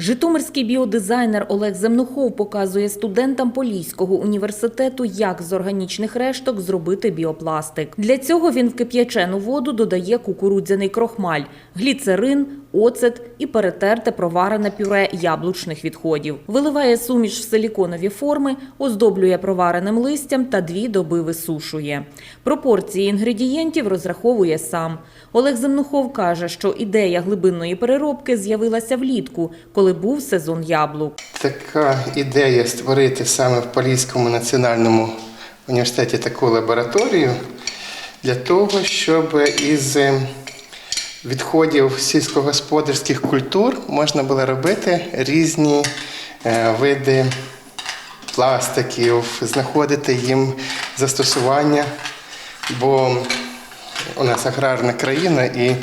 Житомирський біодизайнер Олег Земнухов показує студентам Поліського університету, як з органічних решток зробити біопластик. Для цього він в кип'ячену воду додає кукурудзяний крохмаль, гліцерин, оцет і перетерте проварене пюре яблучних відходів. Виливає суміш в силіконові форми, оздоблює провареним листям та дві доби висушує. Пропорції інгредієнтів розраховує сам. Олег Земнухов каже, що ідея глибинної переробки з'явилася влітку, коли був сезон яблук. Така ідея створити саме в Поліському національному університеті таку лабораторію для того, щоб із відходів сільськогосподарських культур можна було робити різні е, види пластиків, знаходити їм застосування, бо у нас аграрна країна і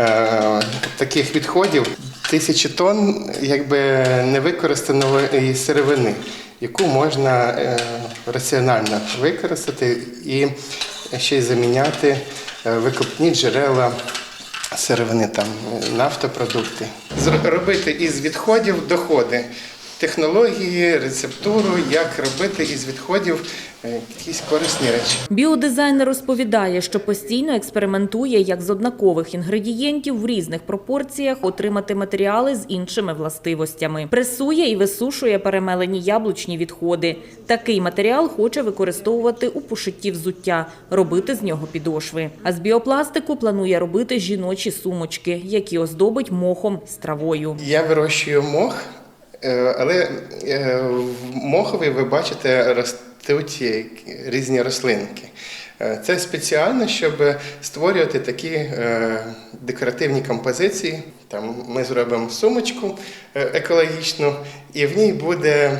е, таких відходів тисячі тонн якби невикористаної сировини, яку можна е, раціонально використати і ще й заміняти е, викопні джерела сировини, там е, нафтопродукти. Робити із відходів доходи. Технології, рецептуру, як робити із відходів е, якісь корисні речі. Біодизайнер розповідає, що постійно експериментує, як з однакових інгредієнтів в різних пропорціях отримати матеріали з іншими властивостями. Пресує і висушує перемелені яблучні відходи. Такий матеріал хоче використовувати у пошитті взуття, робити з нього підошви. А з біопластику планує робити жіночі сумочки, які оздобить мохом з травою. Я вирощую мох, але е, в мохові ви бачите ростуть е, різні рослинки. Е, Це спеціально, щоб створювати такі е, декоративні композиції. Там ми зробимо сумочку е, екологічну, і в ній буде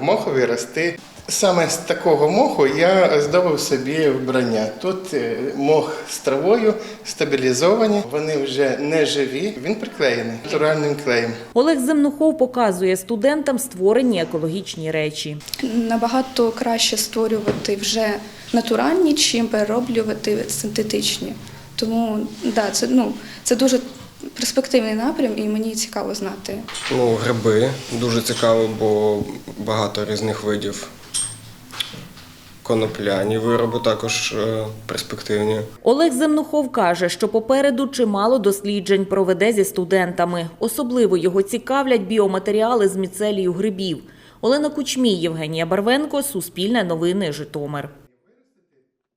в мохові рости. Саме з такого моху я оздобив собі вбрання. Тут мох з травою стабілізовані, вони вже не живі. Він приклеєний натуральним клеєм. Олег Земнухов показує студентам створені екологічні речі. Набагато краще створювати вже натуральні, чим перероблювати синтетичні. Тому да, це, ну, це дуже перспективний напрям, і мені цікаво знати. Ну, гриби дуже цікаво, бо багато різних видів. Конопляні вироби також е, перспективні. Олег Земнухов каже, що попереду чимало досліджень проведе зі студентами. Особливо його цікавлять біоматеріали з міцелію грибів. Олена Кучмій, Євгенія Барвенко, Суспільне новини, Житомир.